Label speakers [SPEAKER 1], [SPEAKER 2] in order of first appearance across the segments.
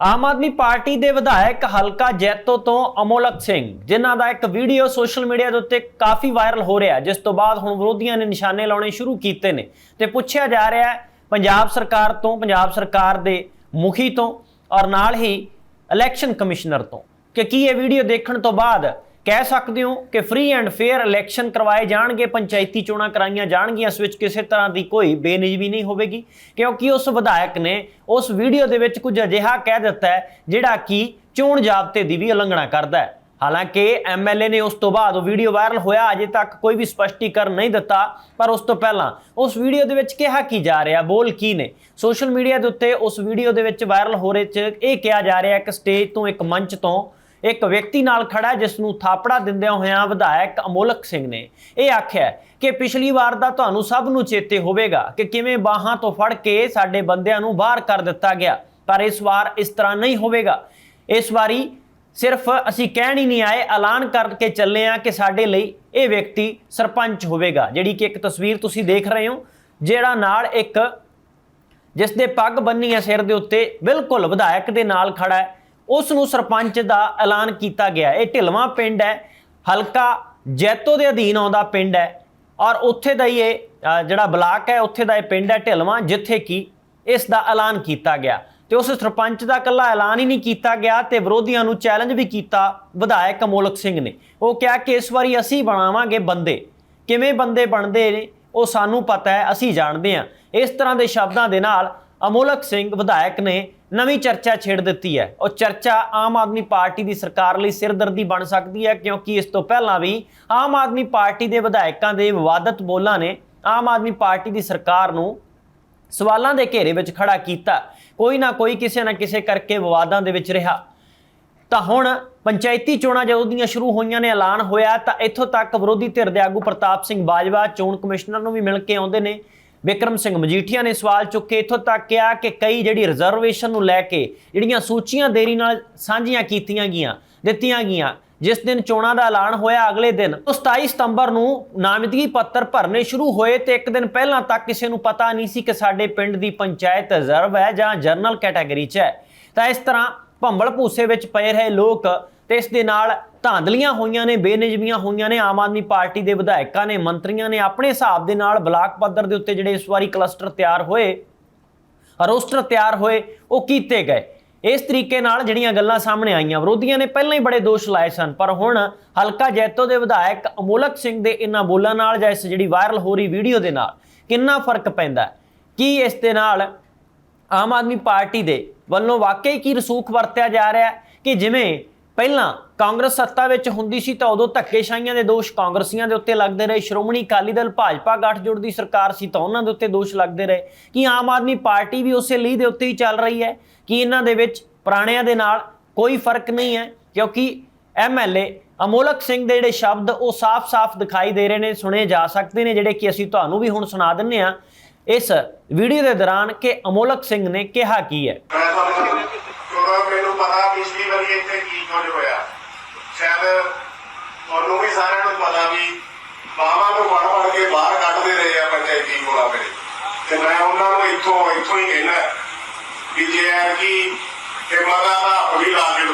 [SPEAKER 1] Aam Aadmi party ਦੇ ਵਿਧਾਇਕ ਹਲਕਾ ਜੈਤੋ ਤੋਂ ਅਮੋਲਕ ਸਿੰਘ, ਜਿਨ੍ਹਾਂ ਦਾ ਇੱਕ ਵੀਡੀਓ ਸੋਸ਼ਲ ਮੀਡੀਆ ਦੇ ਉੱਤੇ ਕਾਫੀ ਵਾਇਰਲ ਹੋ ਰਿਹਾ ਜਿਸ ਤੋਂ ਬਾਅਦ ਹੁਣ ਵਿਰੋਧੀਆਂ ਨੇ ਨਿਸ਼ਾਨੇ ਲਾਉਣੇ ਸ਼ੁਰੂ ਕੀਤੇ ਨੇ ਤੇ ਪੁੱਛਿਆ ਜਾ ਰਿਹਾ ਹੈ, ਪੰਜਾਬ ਸਰਕਾਰ ਤੋਂ, ਪੰਜਾਬ ਸਰਕਾਰ ਦੇ ਮੁਖੀ ਤੋਂ ਔਰ ਨਾਲ ਹੀ ਇਲੈਕਸ਼ਨ ਕਮਿਸ਼ਨਰ ਤੋਂ ਕਿ ਕੀ ਇਹ ਵੀਡੀਓ ਦੇਖਣ ਤੋਂ ਬਾਅਦ ਕਹਿ ਸਕਦੇ ਹੋ ਕਿ ਫ੍ਰੀ ਐਂਡ ਫੇਅਰ ਇਲੈਕਸ਼ਨ ਕਰਵਾਏ ਜਾਣਗੇ, ਪੰਚਾਇਤੀ ਚੋਣਾਂ ਕਰਾਈਆਂ ਜਾਣਗੀਆਂ, ਇਸ ਵਿੱਚ ਕਿਸੇ ਤਰ੍ਹਾਂ ਦੀ ਕੋਈ ਬੇਨਿਜਮੀ ਨਹੀਂ ਹੋਵੇਗੀ, ਕਿਉਂਕਿ ਉਸ ਵਿਧਾਇਕ ਨੇ ਉਸ ਵੀਡੀਓ ਦੇ ਵਿੱਚ ਕੁਝ ਅਜਿਹਾ ਕਹਿ ਦਿੱਤਾ ਹੈ, ਜਿਹੜਾ ਕਿ ਚੋਣ ਜਾਬਤੇ ਦੀ ਵੀ ਉਲੰਘਣਾ ਕਰਦਾ ਹੈ। ਹਾਲਾਂਕਿ ਐਮਐਲਏ ਨੇ ਉਸ ਤੋਂ ਬਾਅਦ ਉਹ ਵੀਡੀਓ ਵਾਇਰਲ ਹੋਇਆ, ਅਜੇ ਤੱਕ ਕੋਈ ਵੀ ਸਪਸ਼ਟੀਕਰਨ ਨਹੀਂ ਦਿੱਤਾ, ਪਰ ਉਸ ਤੋਂ ਪਹਿਲਾਂ ਉਸ ਵੀਡੀਓ ਦੇ ਵਿੱਚ ਕਿਹਾ ਕੀ ਜਾ ਰਿਹਾ, ਬੋਲ ਕੀ ਨੇ? ਸੋਸ਼ਲ ਮੀਡੀਆ ਦੇ ਉੱਤੇ ਉਸ ਵੀਡੀਓ ਦੇ ਵਿੱਚ ਵਾਇਰਲ ਹੋ ਰਹੇ ਚ ਇਹ ਕਿਹਾ ਜਾ ਰਿਹਾ ਕਿ ਸਟੇਜ ਤੋਂ ਇੱਕ ਮੰਚ ਤੋਂ ਇੱਕ ਵਿਅਕਤੀ ਨਾਲ ਖੜਾ ਜਿਸ ਨੂੰ ਥਾਪੜਾ ਦਿੰਦਿਆਂ ਹੋਇਆਂ ਵਿਧਾਇਕ ਅਮੋਲਕ ਸਿੰਘ ਨੇ ਇਹ ਆਖਿਆ ਕਿ ਪਿਛਲੀ ਵਾਰ ਦਾ ਤੁਹਾਨੂੰ ਸਭ ਨੂੰ ਚੇਤੇ ਹੋਵੇਗਾ ਕਿ ਕਿਵੇਂ ਬਾਹਾਂ ਤੋਂ ਫੜ ਕੇ ਸਾਡੇ ਬੰਦਿਆਂ ਨੂੰ ਬਾਹਰ ਕਰ ਦਿੱਤਾ ਗਿਆ, ਪਰ ਇਸ ਵਾਰ ਇਸ ਤਰ੍ਹਾਂ ਨਹੀਂ ਹੋਵੇਗਾ। ਇਸ ਵਾਰੀ ਸਿਰਫ ਅਸੀਂ ਕਹਿਣ ਹੀ ਨਹੀਂ ਆਏ, ਐਲਾਨ ਕਰਕੇ ਚੱਲੇ ਆ ਕਿ ਸਾਡੇ ਲਈ ਇਹ ਵਿਅਕਤੀ ਸਰਪੰਚ ਹੋਵੇਗਾ, ਜਿਹੜੀ ਕਿ ਇੱਕ ਤਸਵੀਰ ਤੁਸੀਂ ਦੇਖ ਰਹੇ ਹੋ, ਜਿਹੜਾ ਨਾਲ ਇੱਕ ਜਿਸ ਦੇ ਪੱਗ ਬੰਨੀ ਹੈ ਸਿਰ ਦੇ ਉੱਤੇ ਬਿਲਕੁਲ ਵਿਧਾਇਕ ਦੇ ਨਾਲ ਖੜਾ ਹੈ। ਉਸ ਨੂੰ ਸਰਪੰਚ ਦਾ ਐਲਾਨ ਕੀਤਾ ਗਿਆ। ਇਹ ਢਿਲਵਾਂ ਪਿੰਡ ਹੈ। ਹਲਕਾ ਜੈਤੋ ਦੇ ਅਧੀਨ ਆਉਂਦਾ ਪਿੰਡ ਹੈ ਔਰ ਉੱਥੇ ਦਾ ਹੀ ਇਹ ਜਿਹੜਾ ਬਲਾਕ ਹੈ, ਉੱਥੇ ਦਾ ਇਹ ਪਿੰਡ ਹੈ ਢਿਲਵਾਂ, ਜਿੱਥੇ ਕਿ ਇਸ ਦਾ ਐਲਾਨ ਕੀਤਾ ਗਿਆ। ਤੇ ਉਸ ਸਰਪੰਚ ਦਾ ਕੱਲਾ ਐਲਾਨ ਹੀ ਨਹੀਂ ਕੀਤਾ ਗਿਆ ਤੇ ਵਿਰੋਧੀਆਂ ਨੂੰ ਚੈਲੰਜ ਵੀ ਕੀਤਾ ਵਿਧਾਇਕ ਅਮੋਲਕ ਸਿੰਘ ਨੇ। ਉਹ ਕਿਹਾ ਕਿ ਇਸ ਵਾਰੀ ਅਸੀਂ ਬਣਾਵਾਂਗੇ ਬੰਦੇ। ਕਿਵੇਂ ਬੰਦੇ ਬਣਦੇ ਨੇ, ਉਹ ਸਾਨੂੰ ਪਤਾ ਹੈ, ਅਸੀਂ ਜਾਣਦੇ ਹਾਂ। ਇਸ ਤਰ੍ਹਾਂ ਦੇ ਸ਼ਬਦਾਂ ਦੇ ਨਾਲ ਅਮੋਲਕ ਸਿੰਘ ਵਿਧਾਇਕ ਨੇ ਨਵੀਂ ਚਰਚਾ ਛੇੜ ਦਿੱਤੀ ਹੈ। ਉਹ ਚਰਚਾ ਆਮ ਆਦਮੀ ਪਾਰਟੀ ਦੀ ਸਰਕਾਰ ਲਈ ਸਿਰਦਰਦੀ ਬਣ ਸਕਦੀ ਹੈ ਕਿਉਂਕਿ ਇਸ ਤੋਂ ਪਹਿਲਾਂ ਵੀ ਆਮ ਆਦਮੀ ਪਾਰਟੀ ਦੇ ਵਿਧਾਇਕਾਂ ਦੇ ਵਿਵਾਦਤ ਬੋਲਾਂ ਨੇ ਆਮ ਆਦਮੀ ਪਾਰਟੀ ਦੀ ਸਰਕਾਰ ਨੂੰ ਸਵਾਲਾਂ ਦੇ ਘੇਰੇ ਵਿੱਚ ਖੜਾ ਕੀਤਾ। ਕੋਈ ਨਾ ਕੋਈ ਕਿਸੇ ਨਾ ਕਿਸੇ ਕਰਕੇ ਵਿਵਾਦਾਂ ਦੇ ਵਿੱਚ ਰਿਹਾ। ਤਾਂ ਹੁਣ ਪੰਚਾਇਤੀ ਚੋਣਾਂ ਜਦੋਂ ਦੀਆਂ ਸ਼ੁਰੂ ਹੋਈਆਂ ਨੇ, ਐਲਾਨ ਹੋਇਆ, ਤਾਂ ਇੱਥੋਂ ਤੱਕ ਵਿਰੋਧੀ ਧਿਰ ਦੇ ਆਗੂ ਪ੍ਰਤਾਪ ਸਿੰਘ ਬਾਜਵਾ, ਚੋਣ ਕਮਿਸ਼ਨਰ ਨੂੰ ਵੀ ਮਿਲ ਕੇ ਆਉਂਦੇ ਨੇ। ਵਿਕਰਮ ਸਿੰਘ ਮਜੀਠੀਆ ਨੇ ਸਵਾਲ ਚੁੱਕੇ, ਇੱਥੋਂ ਤੱਕ ਕਿਹਾ ਕਿ ਕਈ ਜਿਹੜੀ ਰਿਜ਼ਰਵੇਸ਼ਨ ਨੂੰ ਲੈ ਕੇ ਜਿਹੜੀਆਂ ਸੂਚੀਆਂ ਦੇਰੀ ਨਾਲ ਸਾਂਝੀਆਂ ਕੀਤੀਆਂ ਗਈਆਂ, ਦਿੱਤੀਆਂ ਗਈਆਂ, ਜਿਸ ਦਿਨ ਚੋਣਾਂ ਦਾ ਐਲਾਨ ਹੋਇਆ, ਅਗਲੇ ਦਿਨ ਉਹ 27 ਸਤੰਬਰ ਨੂੰ ਨਾਮਜ਼ਦਗੀ ਪੱਤਰ ਭਰਨੇ ਸ਼ੁਰੂ ਹੋਏ ਤੇ ਇੱਕ ਦਿਨ ਪਹਿਲਾਂ ਤੱਕ ਕਿਸੇ ਨੂੰ ਪਤਾ ਨਹੀਂ ਸੀ ਕਿ ਸਾਡੇ ਪਿੰਡ ਦੀ ਪੰਚਾਇਤ ਰਿਜ਼ਰਵ ਹੈ ਜਾਂ ਜਨਰਲ ਕੈਟਾਗਰੀ 'ਚ ਹੈ। ਤਾਂ ਇਸ ਤਰ੍ਹਾਂ ਭੰਬਲ ਭੂਸੇ ਵਿੱਚ ਪਏ ਰਹੇ ਲੋਕ ਤੇ ਇਸ ਦੇ ਨਾਲ ਧਾਂਦਲੀਆਂ ਹੋਈਆਂ ਨੇ, ਬੇਨਿਜਮੀਆਂ ਹੋਈਆਂ ਨੇ, ਆਮ ਆਦਮੀ ਪਾਰਟੀ ਦੇ ਵਿਧਾਇਕਾਂ ਨੇ, ਮੰਤਰੀਆਂ ਨੇ ਆਪਣੇ ਹਿਸਾਬ ਦੇ ਨਾਲ ਬਲਾਕ ਪੱਧਰ ਦੇ ਉੱਤੇ ਜਿਹੜੇ ਇਸ ਵਾਰੀ ਕਲਸਟਰ ਤਿਆਰ ਹੋਏ, ਰੋਸਟਰ ਤਿਆਰ ਹੋਏ, ਉਹ ਕੀਤੇ ਗਏ। ਇਸ ਤਰੀਕੇ ਨਾਲ ਜਿਹੜੀਆਂ ਗੱਲਾਂ ਸਾਹਮਣੇ ਆਈਆਂ, ਵਿਰੋਧੀਆਂ ਨੇ ਪਹਿਲਾਂ ਹੀ ਬੜੇ ਦੋਸ਼ ਲਾਏ ਸਨ, ਪਰ ਹੁਣ ਹਲਕਾ ਜੈਤੋ ਦੇ ਵਿਧਾਇਕ ਅਮੋਲਕ ਸਿੰਘ ਦੇ ਇਹਨਾਂ ਬੋਲਾਂ ਨਾਲ ਜਾਂ ਇਸ ਜਿਹੜੀ ਵਾਇਰਲ ਹੋ ਰਹੀ ਵੀਡੀਓ ਦੇ ਨਾਲ ਕਿੰਨਾ ਫ਼ਰਕ ਪੈਂਦਾ ਕੀ ਇਸ ਦੇ ਨਾਲ ਆਮ ਆਦਮੀ ਪਾਰਟੀ ਦੇ ਵੱਲੋਂ ਵਾਕਈ ਕੀ ਰਸੂਖ ਵਰਤਿਆ ਜਾ ਰਿਹਾ ਕਿ ਜਿਵੇਂ ਪਹਿਲਾਂ ਕਾਂਗਰਸ ਸੱਤਾ ਵਿੱਚ ਹੁੰਦੀ ਸੀ ਤਾਂ ਉਦੋਂ ਧੱਕੇਸ਼ਾਹੀਆਂ ਦੇ ਦੋਸ਼ ਕਾਂਗਰਸੀਆਂ ਦੇ ਉੱਤੇ ਲੱਗਦੇ ਰਹੇ। ਸ਼੍ਰੋਮਣੀ ਅਕਾਲੀ ਦਲ ਭਾਜਪਾ ਗੱਠਜੋੜ ਦੀ ਸਰਕਾਰ ਸੀ ਤਾਂ ਉਹਨਾਂ ਦੇ ਉੱਤੇ ਦੋਸ਼ ਲੱਗਦੇ ਰਹੇ। ਕਿ ਆਮ ਆਦਮੀ ਪਾਰਟੀ ਵੀ ਉਸੇ ਲੀਹ ਦੇ ਉੱਤੇ ਹੀ ਚੱਲ ਰਹੀ ਹੈ? ਕਿ ਇਹਨਾਂ ਦੇ ਵਿੱਚ ਪੁਰਾਣਿਆਂ ਦੇ ਨਾਲ ਕੋਈ ਫ਼ਰਕ ਨਹੀਂ ਹੈ? ਕਿਉਂਕਿ ਐਮਐਲਏ ਅਮੋਲਕ ਸਿੰਘ ਦੇ ਜਿਹੜੇ ਸ਼ਬਦ ਉਹ ਸਾਫ਼-ਸਾਫ਼ ਦਿਖਾਈ ਦੇ ਰਹੇ ਨੇ, ਸੁਣੇ ਜਾ ਸਕਦੇ ਨੇ, ਜਿਹੜੇ ਕਿ ਅਸੀਂ ਤੁਹਾਨੂੰ ਵੀ ਹੁਣ ਸੁਣਾ ਦਿੰਨੇ ਆ ਇਸ ਵੀਡੀਓ ਦੇ ਦੌਰਾਨ ਕਿ ਅਮੋਲਕ ਸਿੰਘ ਨੇ ਕਿਹਾ ਕੀ ਹੈ?
[SPEAKER 2] ਮੈਨੂੰ ਪਤਾ ਪਿਛਲੀ ਵਾਰੀ ਇੱਥੇ ਕੀ ਕੁਝ ਹੋਇਆ ਸ਼ਾਇਦ ਤੁਹਾਨੂੰ ਵੀ ਨੂੰ ਪਤਾ ਵੀ ਬਾਹਾਂ ਤੋਂ ਵੜ ਵੜ ਕੇ ਬਾਹਰ ਕੱਢਦੇ ਰਹੇ ਆ ਪੰਚਾਇਤੀ ਕੋਲਾ ਮੇਰੇ। ਤੇ ਮੈਂ ਉਹਨਾਂ ਨੂੰ ਇੱਥੋਂ ਇੱਥੋਂ ਹੀ ਕਹਿਣਾ ਵੀ ਜੇ ਹੈ ਕਿ ਆ ਤਾਂ ਆਪ ਵੀ ਲਾ ਕੇ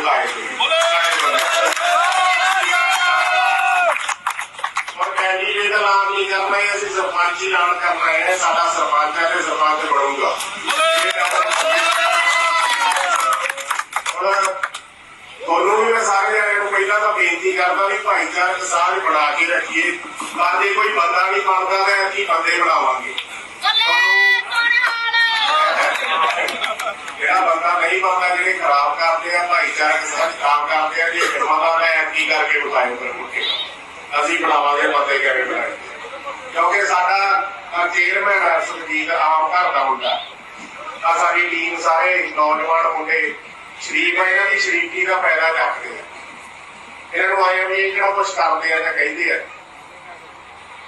[SPEAKER 2] ਕੈਂਡੀਡੇਟ ਦਾ ਨਾਮ ਨਹੀਂ ਕਰਨਾ ਹੈ? ਅਸੀਂ ਸਰਪੰਚ ਹੀ ਐਲਾਨ ਕਰਨਾ ਹੈ। ਸਾਡਾ ਸਰਪੰਚ ਹੈ ਤੇ ਸਰਪੰਚ ਬਣੂਗਾ। ਤੁਹਾਨੂੰ ਵੀ ਮੈਂ ਸਾਰੇ ਨੂੰ ਪਹਿਲਾਂ ਤਾਂ ਬੇਨਤੀ ਕਰਦਾ ਵੀ ਭਾਈਚਾਰਕ ਸਾਂਝ ਬਣਾ ਕੇ ਰੱਖੀਏ। ਤਾਂ ਜੇ ਕੋਈ ਬੰਦਾ ਨਹੀਂ ਬਣਦਾ ਤਾਂ ਅਸੀਂ ਬੰਦੇ ਬਣਾਵਾਂਗੇ। ਜਿਹੜਾ ਬੰਦਾ ਨਹੀਂ ਬਣਦਾ ਜਿਹੜੇ ਖਰਾਬ ਕਰਦੇ ਆ ਭਾਈਚਾਰਕ ਸਾਂਝ ਕੰਮ ਕਰਦੇ ਆ ਜੇ ਫਿਰਮਾਦਾ ਮੈਂ ਕੀ ਕਰਕੇ ਬਤਾਇਓ ਫਿਰ ਮੁੜ ਕੇ ਅਸੀਂ ਬਣਾਵਾਂਗੇ ਬੰਦੇ ਕਿਵੇਂ ਬਣਾਏ। ਕਿਉਂਕਿ ਸਾਡਾ ਚੇਅਰਮੈਨ ਹੈ ਸੁਖਜੀਤ ਆਮ ਘਰ ਦਾ ਮੁੰਡਾ। ਆ ਸਾਡੀ ਟੀਮ ਸਾਰੇ ਨੌਜਵਾਨ ਮੁੰਡੇ ਸ਼ਰੀਫ ਇਹਨਾਂ ਦੀ ਸ਼ਰੀਫੀ ਦਾ ਫਾਇਦਾ ਚੱਕਦੇ ਆ। ਇਹਨਾਂ ਨੂੰ ਆਇਆ ਵੀ ਜਿਹੜਾ ਕੁਝ ਕਰਦੇ ਆ ਤਾਂ ਕਹਿੰਦੇ ਆ।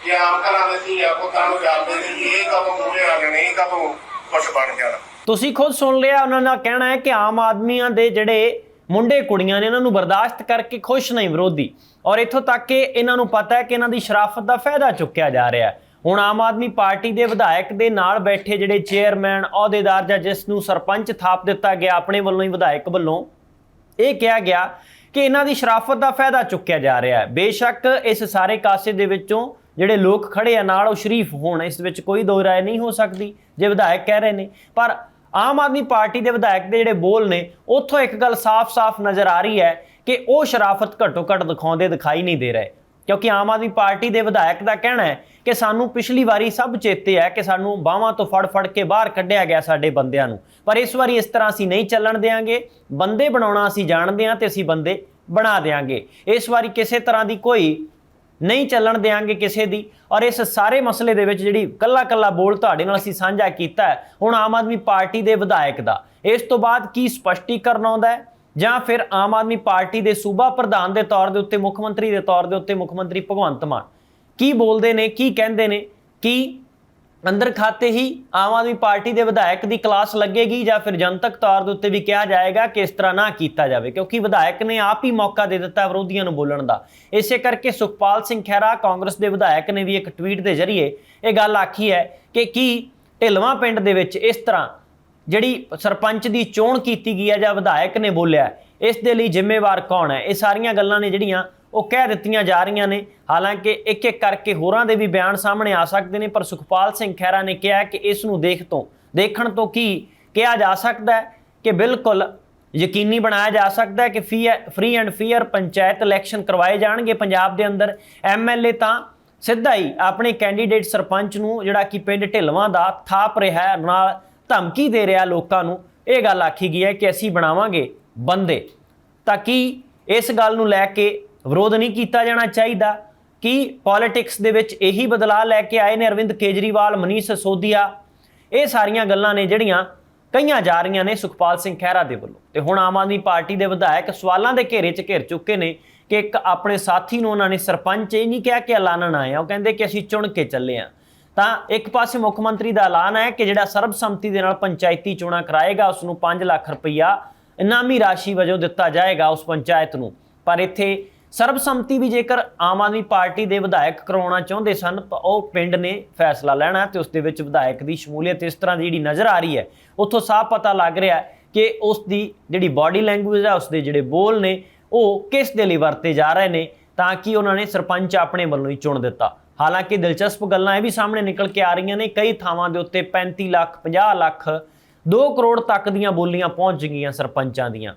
[SPEAKER 2] ਕਿ ਆਮ ਘਰਾਂ ਦੇ ਧੀਆ ਪੁੱਤਾਂ ਨੂੰ ਜਾਣਦੇ ਨੇ ਇਹ ਕਦੋਂ ਮੂਹਰੇ ਆ ਜਾਣੇ, ਇਹ ਕਦੋਂ ਕੁਝ ਬਣ ਜਾਣਾ।
[SPEAKER 1] ਤੁਸੀਂ ਖੁਦ ਸੁਣ ਲਿਆ, ਉਹਨਾਂ ਦਾ ਕਹਿਣਾ ਹੈ ਕਿ ਆਮ ਆਦਮੀਆਂ ਦੇ ਜਿਹੜੇ ਮੁੰਡੇ ਕੁੜੀਆਂ ਨੇ, ਇਹਨਾਂ ਨੂੰ ਬਰਦਾਸ਼ਤ ਕਰਕੇ ਖੁਸ਼ ਨਹੀਂ ਵਿਰੋਧੀ। ਔਰ ਇੱਥੋਂ ਤੱਕ ਕਿ ਇਹਨਾਂ ਨੂੰ ਪਤਾ ਹੈ ਕਿ ਇਹਨਾਂ ਦੀ ਸ਼ਰਾਫਤ ਦਾ ਫਾਇਦਾ ਚੁੱਕਿਆ ਜਾ ਰਿਹਾ ਹੈ। ਹੁਣ ਆਮ ਆਦਮੀ ਪਾਰਟੀ ਦੇ ਵਿਧਾਇਕ ਦੇ ਨਾਲ ਬੈਠੇ ਜਿਹੜੇ ਚੇਅਰਮੈਨ, ਅਹੁਦੇਦਾਰ ਜਾਂ ਜਿਸ ਨੂੰ ਸਰਪੰਚ ਥਾਪ ਦਿੱਤਾ ਗਿਆ, ਆਪਣੇ ਵੱਲੋਂ ਹੀ ਵਿਧਾਇਕ ਵੱਲੋਂ, ਇਹ ਕਿਹਾ ਗਿਆ ਕਿ ਇਹਨਾਂ ਦੀ ਸ਼ਰਾਫਤ ਦਾ ਫਾਇਦਾ ਚੁੱਕਿਆ ਜਾ ਰਿਹਾ ਹੈ। ਬੇਸ਼ੱਕ ਇਸ ਸਾਰੇ ਕਾਸੇ ਦੇ ਵਿੱਚੋਂ ਜਿਹੜੇ ਲੋਕ ਖੜੇ ਆ, ਨਾਲ ਉਹ ਸ਼ਰੀਫ ਹੋਣ, ਇਸ ਵਿੱਚ ਕੋਈ ਦੋ ਰਾਏ ਨਹੀਂ ਹੋ ਸਕਦੀ, ਜੇ ਵਿਧਾਇਕ ਕਹਿ ਰਹੇ ਨੇ। ਪਰ ਆਮ ਆਦਮੀ ਪਾਰਟੀ ਦੇ ਵਿਧਾਇਕ ਦੇ ਜਿਹੜੇ ਬੋਲ ਨੇ, ਉੱਥੋਂ ਇੱਕ ਗੱਲ ਸਾਫ਼-ਸਾਫ਼ ਨਜ਼ਰ ਆ ਰਹੀ ਹੈ ਕਿ ਉਹ ਸ਼ਰਾਫਤ ਘੱਟੋ-ਘੱਟ ਦਿਖਾਉਂਦੇ, ਦਿਖਾਈ ਨਹੀਂ ਦੇ ਰਹੇ। ਕਿਉਂਕਿ ਆਮ ਆਦਮੀ ਪਾਰਟੀ ਦੇ ਵਿਧਾਇਕ ਦਾ ਕਹਿਣਾ ਹੈ ਕਿ ਸਾਨੂੰ ਪਿਛਲੀ ਵਾਰੀ ਸਭ ਚੇਤੇ ਹੈ ਕਿ ਸਾਨੂੰ ਬਾਹਾਂ ਤੋਂ ਫੜ-ਫੜ ਕੇ ਬਾਹਰ ਕੱਢਿਆ ਗਿਆ ਸਾਡੇ ਬੰਦਿਆਂ ਨੂੰ। ਪਰ ਇਸ ਵਾਰੀ ਇਸ ਤਰ੍ਹਾਂ ਅਸੀਂ ਨਹੀਂ ਚੱਲਣ ਦੇਾਂਗੇ ਬੰਦੇ ਬਣਾਉਣਾ ਅਸੀਂ ਜਾਣਦੇ ਹਾਂ ਤੇ ਅਸੀਂ ਬੰਦੇ ਬਣਾ ਦੇਾਂਗੇ ਇਸ ਵਾਰੀ ਕਿਸੇ ਤਰ੍ਹਾਂ ਦੀ ਕੋਈ ਨਹੀਂ ਚੱਲਣ ਦੇਾਂਗੇ ਕਿਸੇ ਦੀ। ਔਰ ਇਸ ਸਾਰੇ ਮਸਲੇ ਦੇ ਵਿੱਚ ਜਿਹੜੀ ਕੱਲਾ ਕੱਲਾ ਬੋਲ ਤੁਹਾਡੇ ਨਾਲ ਅਸੀਂ ਸਾਂਝਾ ਕੀਤਾ ਹੁਣ ਆਮ ਆਦਮੀ ਪਾਰਟੀ ਦੇ ਵਿਧਾਇਕ ਦਾ। ਇਸ ਤੋਂ ਬਾਅਦ ਕੀ ਸਪਸ਼ਟੀਕਰਨ ਆਉਂਦਾ ਹੈ? ਜਾਂ ਫਿਰ ਆਮ ਆਦਮੀ ਪਾਰਟੀ ਦੇ ਸੂਬਾ ਪ੍ਰਧਾਨ ਦੇ ਤੌਰ ਦੇ ਉੱਤੇ ਮੁੱਖ ਮੰਤਰੀ ਦੇ ਤੌਰ ਦੇ ਉੱਤੇ ਮੁੱਖ ਮੰਤਰੀ ਭਗਵੰਤ ਮਾਨ। ਕੀ ਬੋਲਦੇ ਨੇ, ਕੀ ਕਹਿੰਦੇ ਨੇ, ਕੀ ਅੰਦਰ ਖਾਤੇ ਹੀ ਆਮ ਆਦਮੀ ਪਾਰਟੀ ਦੇ ਵਿਧਾਇਕ ਦੀ ਕਲਾਸ ਲੱਗੇਗੀ ਜਾਂ ਫਿਰ ਜਨਤਕ ਤੌਰ ਦੇ ਉੱਤੇ ਵੀ ਕਿਹਾ ਜਾਏਗਾ ਕਿ ਇਸ ਤਰ੍ਹਾਂ ਨਾ ਕੀਤਾ ਜਾਵੇ, ਕਿਉਂਕਿ ਵਿਧਾਇਕ ਨੇ ਆਪ ਹੀ ਮੌਕਾ ਦੇ ਦਿੱਤਾ ਵਿਰੋਧੀਆਂ ਨੂੰ ਬੋਲਣ ਦਾ। ਇਸੇ ਕਰਕੇ ਸੁਖਪਾਲ ਸਿੰਘ ਖਹਿਰਾ ਕਾਂਗਰਸ ਦੇ ਵਿਧਾਇਕ ਨੇ ਵੀ ਇੱਕ ਟਵੀਟ ਦੇ ਜ਼ਰੀਏ ਇਹ ਗੱਲ ਆਖੀ ਹੈ ਕਿ ਕੀ ਢਿਲਵਾਂ ਪਿੰਡ ਦੇ ਵਿੱਚ ਇਸ ਤਰ੍ਹਾਂ ਜਿਹੜੀ ਸਰਪੰਚ ਦੀ ਚੋਣ ਕੀਤੀ ਗਈ ਹੈ ਜਾਂ ਵਿਧਾਇਕ ਨੇ ਬੋਲਿਆ, ਇਸ ਦੇ ਲਈ ਜ਼ਿੰਮੇਵਾਰ ਕੌਣ ਹੈ? ਇਹ ਸਾਰੀਆਂ ਗੱਲਾਂ ਨੇ ਜਿਹੜੀਆਂ ਉਹ ਕਹਿ ਦਿੱਤੀਆਂ ਜਾ ਰਹੀਆਂ ਨੇ। ਹਾਲਾਂਕਿ ਇੱਕ ਇੱਕ ਕਰਕੇ ਹੋਰਾਂ ਦੇ ਵੀ ਬਿਆਨ ਸਾਹਮਣੇ ਆ ਸਕਦੇ ਨੇ ਪਰ ਸੁਖਪਾਲ ਸਿੰਘ ਖਹਿਰਾ ਨੇ ਕਿਹਾ ਕਿ ਇਸ ਨੂੰ ਦੇਖ ਤੋਂ ਦੇਖਣ ਤੋਂ ਕੀ ਕਿਹਾ ਜਾ ਸਕਦਾ ਹੈ ਕਿ ਬਿਲਕੁਲ ਯਕੀਨੀ ਬਣਾਇਆ ਜਾ ਸਕਦਾ ਹੈ ਕਿ free and fair panchayat election ਕਰਵਾਏ ਜਾਣਗੇ ਪੰਜਾਬ ਦੇ ਅੰਦਰ। ਐਮਐਲਏ ਤਾਂ ਸਿੱਧਾ ਹੀ ਆਪਣੇ ਕੈਂਡੀਡੇਟ ਸਰਪੰਚ ਨੂੰ ਜਿਹੜਾ ਕਿ ਪਿੰਡ ਢਿਲਵਾਂ ਦਾ ਥਾਪ ਰਿਹਾ ਹੈ, ਨਾਲ ਧਮਕੀ ਦੇ ਰਿਹਾ ਲੋਕਾਂ ਨੂੰ। ਇਹ ਗੱਲ ਆਖੀ ਗਈ ਹੈ ਕਿ ਅਸੀਂ ਬਣਾਵਾਂਗੇ ਬੰਦੇ। ਤਾਂ ਕਿ ਇਸ ਗੱਲ ਨੂੰ ਲੈ ਕੇ ਵਿਰੋਧ ਨਹੀਂ ਕੀਤਾ ਜਾਣਾ ਚਾਹੀਦਾ। ਕਿ ਪੋਲਿਟਿਕਸ ਦੇ ਵਿੱਚ ਇਹੀ ਬਦਲਾਅ ਲੈ ਕੇ ਆਏ ਨੇ ਅਰਵਿੰਦ ਕੇਜਰੀਵਾਲ, ਮਨੀਸ਼ ਸੋਧੀਆ? ਇਹ ਸਾਰੀਆਂ ਗੱਲਾਂ ਨੇ ਜਿਹੜੀਆਂ ਕਈਆਂ ਜਾ ਰਹੀਆਂ ਨੇ ਸੁਖਪਾਲ ਸਿੰਘ ਖਹਿਰਾ ਦੇ ਵੱਲੋਂ। ਤੇ ਹੁਣ ਆਮ ਆਦਮੀ ਪਾਰਟੀ ਦੇ ਵਿਧਾਇਕ ਸਵਾਲਾਂ ਦੇ ਘੇਰੇ 'ਚ ਘਿਰ ਚੁੱਕੇ ਨੇ ਕਿ ਇੱਕ ਆਪਣੇ ਸਾਥੀ ਨੂੰ ਉਹਨਾਂ ਨੇ ਸਰਪੰਚ ਇਹ ਨਹੀਂ ਕਿਹਾ ਕਿ ਐਲਾਨਣ ਆਏ ਆ, ਉਹ ਕਹਿੰਦੇ ਕਿ ਅਸੀਂ ਚੁਣ ਕੇ ਚੱਲੇ ਆ। ਤਾਂ ਇੱਕ ਪਾਸੇ ਮੁੱਖ ਮੰਤਰੀ ਦਾ ਐਲਾਨ ਹੈ ਕਿ ਜਿਹੜਾ ਸਰਬਸੰਮਤੀ ਦੇ ਨਾਲ ਪੰਚਾਇਤੀ ਚੋਣਾਂ ਕਰਾਏਗਾ, ਉਸ ਨੂੰ 5 ਲੱਖ ਰੁਪਈਆ ਇਨਾਮੀ ਰਾਸ਼ੀ ਵਜੋਂ ਦਿੱਤਾ ਜਾਏਗਾ ਉਸ ਪੰਚਾਇਤ ਨੂੰ। ਪਰ ਇੱਥੇ ਸਰਬਸੰਮਤੀ ਵੀ ਜੇਕਰ ਆਮ ਆਦਮੀ ਪਾਰਟੀ ਦੇ ਵਿਧਾਇਕ ਕਰਾਉਣਾ ਚਾਹੁੰਦੇ ਸਨ, ਤਾਂ ਉਹ ਪਿੰਡ ਨੇ ਫੈਸਲਾ ਲੈਣਾ ਤੇ ਉਸ ਦੇ ਵਿੱਚ ਵਿਧਾਇਕ ਦੀ ਸ਼ਮੂਲੀਅਤ ਇਸ ਤਰ੍ਹਾਂ ਦੀ ਜਿਹੜੀ ਨਜ਼ਰ ਆ ਰਹੀ ਹੈ, ਉੱਥੋਂ ਸਾਫ਼ ਪਤਾ ਲੱਗ ਰਿਹਾ ਕਿ ਉਸ ਦੀ ਜਿਹੜੀ ਬਾਡੀ ਲੈਂਗੁਏਜ ਹੈ, ਉਸ ਦੇ ਜਿਹੜੇ ਬੋਲ ਨੇ, ਉਹ ਕਿਸ ਦੇ ਲਈ ਵਰਤੇ ਜਾ ਰਹੇ ਨੇ, ਤਾਂ ਕਿ ਉਹਨਾਂ ਨੇ ਸਰਪੰਚ ਆਪਣੇ ਵੱਲੋਂ ਹੀ ਚੁਣ ਦਿੱਤਾ। ਹਾਲਾਂਕਿ ਦਿਲਚਸਪ ਗੱਲਾਂ ਇਹ ਵੀ ਸਾਹਮਣੇ ਨਿਕਲ ਕੇ ਆ ਰਹੀਆਂ ਨੇ, ਕਈ ਥਾਵਾਂ ਦੇ ਉੱਤੇ 35 ਲੱਖ 50 ਲੱਖ 2 ਕਰੋੜ ਤੱਕ ਦੀਆਂ ਬੋਲੀਆਂ ਪਹੁੰਚ ਗਈਆਂ ਸਰਪੰਚਾਂ ਦੀਆਂ।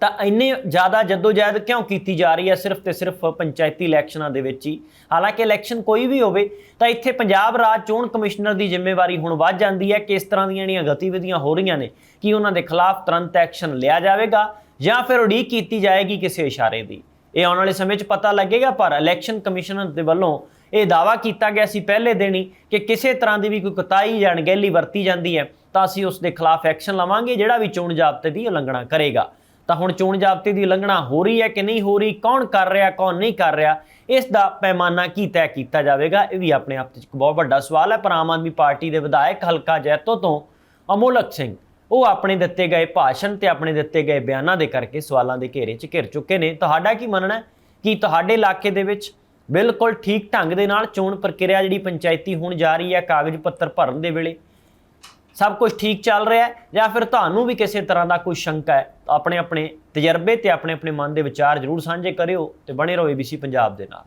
[SPEAKER 1] ਤਾਂ ਇੰਨੇ ਜ਼ਿਆਦਾ ਜਦੋਜਹਿਦ ਕਿਉਂ ਕੀਤੀ ਜਾ ਰਹੀ ਹੈ? ਸਿਰਫ ਤੇ ਸਿਰਫ ਪੰਚਾਇਤੀ ਇਲੈਕਸ਼ਨਾਂ ਦੇ ਵਿੱਚ ਹੀ। ਹਾਲਾਂਕਿ ਇਲੈਕਸ਼ਨ ਕੋਈ ਵੀ ਹੋਵੇ, ਤਾਂ ਇੱਥੇ ਪੰਜਾਬ ਰਾਜ ਚੋਣ ਕਮਿਸ਼ਨਰ ਦੀ ਜ਼ਿੰਮੇਵਾਰੀ ਹੁਣ ਵੱਧ ਜਾਂਦੀ ਹੈ। ਕਿ ਇਸ ਤਰ੍ਹਾਂ ਦੀਆਂ ਜਿਹੜੀਆਂ ਗਤੀਵਿਧੀਆਂ ਹੋ ਰਹੀਆਂ ਨੇ, ਕਿ ਉਹਨਾਂ ਦੇ ਖਿਲਾਫ ਤੁਰੰਤ ਐਕਸ਼ਨ ਲਿਆ ਜਾਵੇਗਾ ਜਾਂ ਫਿਰ ਉਡੀਕ ਕੀਤੀ ਜਾਏਗੀ ਕਿਸੇ ਇਸ਼ਾਰੇ ਦੀ? ਇਹ ਆਉਣ ਵਾਲੇ ਸਮੇਂ 'ਚ ਪਤਾ ਲੱਗੇਗਾ, ਪਰ ਇਲੈਕਸ਼ਨ ਕਮਿਸ਼ਨਰ ਦੇ ਵੱਲੋਂ ਇਹ ਦਾਵਾ ਕੀਤਾ ਗਿਆ ਸੀ ਪਹਿਲੇ ਦਿਨ ਹੀ ਕਿ ਕਿਸੇ ਤਰ੍ਹਾਂ ਦੀ ਵੀ ਕੋਈ ਕੁਤਾਹੀ ਜਾਂ ਅਣਗਹਿਲੀ ਵਰਤੀ ਜਾਂਦੀ ਹੈ, ਤਾਂ ਅਸੀਂ ਉਸ ਦੇ ਖਿਲਾਫ ਐਕਸ਼ਨ ਲਵਾਂਗੇ, ਜਿਹੜਾ ਵੀ ਚੋਣ ਜ਼ਾਬਤੇ ਦੀ ਉਲੰਘਣਾ ਕਰੇਗਾ। ਤਾਂ ਹੁਣ ਚੋਣ ਜ਼ਾਬਤੇ ਦੀ ਉਲੰਘਣਾ ਹੋ ਰਹੀ ਹੈ ਕਿ ਨਹੀਂ ਹੋ ਰਹੀ? ਕੌਣ ਕਰ ਰਿਹਾ, ਕੌਣ ਨਹੀਂ ਕਰ ਰਿਹਾ? ਇਸ ਦਾ ਪੈਮਾਨਾ ਕੀ ਤੈਅ ਕੀਤਾ ਜਾਵੇਗਾ? ਇਹ ਵੀ ਆਪਣੇ ਆਪ ਵਿੱਚ ਇੱਕ ਬਹੁਤ ਵੱਡਾ ਸਵਾਲ ਹੈ। ਪਰ ਆਮ ਆਦਮੀ ਪਾਰਟੀ ਦੇ ਵਿਧਾਇਕ ਹਲਕਾ ਜੈਤੋ ਤੋਂ ਅਮੋਲਕ ਸਿੰਘ, ਉਹ ਆਪਣੇ ਦਿੱਤੇ ਗਏ ਭਾਸ਼ਣ ਤੇ ਆਪਣੇ ਦਿੱਤੇ ਗਏ ਬਿਆਨਾਂ ਦੇ ਕਰਕੇ ਸਵਾਲਾਂ ਦੇ ਘੇਰੇ 'ਚ ਘਿਰ ਚੁੱਕੇ ਨੇ। ਤੁਹਾਡਾ ਕੀ ਮੰਨਣਾ ਹੈ ਕਿ ਤੁਹਾਡੇ ਇਲਾਕੇ ਦੇ ਵਿੱਚ ਬਿਲਕੁਲ ਠੀਕ ਢੰਗ ਦੇ ਨਾਲ ਚੋਣ ਪ੍ਰਕਿਰਿਆ ਜਿਹੜੀ ਪੰਚਾਇਤੀ ਹੋਣ ਜਾ ਰਹੀ ਹੈ, ਕਾਗਜ਼ ਪੱਤਰ ਭਰਨ ਦੇ ਵੇਲੇ ਸਭ ਕੁਝ ਠੀਕ ਚੱਲ ਰਿਹਾ ਹੈ ਜਾਂ ਫਿਰ ਤੁਹਾਨੂੰ ਵੀ ਕਿਸੇ ਤਰ੍ਹਾਂ ਦਾ ਕੋਈ ਸ਼ੰਕਾ ਹੈ, ਤਾਂ ਆਪਣੇ ਆਪਣੇ ਤਜਰਬੇ ਤੇ ਆਪਣੇ ਆਪਣੇ ਮਨ ਦੇ ਵਿਚਾਰ ਜ਼ਰੂਰ ਸਾਂਝੇ ਕਰਿਓ ਤੇ ਬਣੇ ਰਹੋ ABC ਪੰਜਾਬ ਦੇ ਨਾਲ।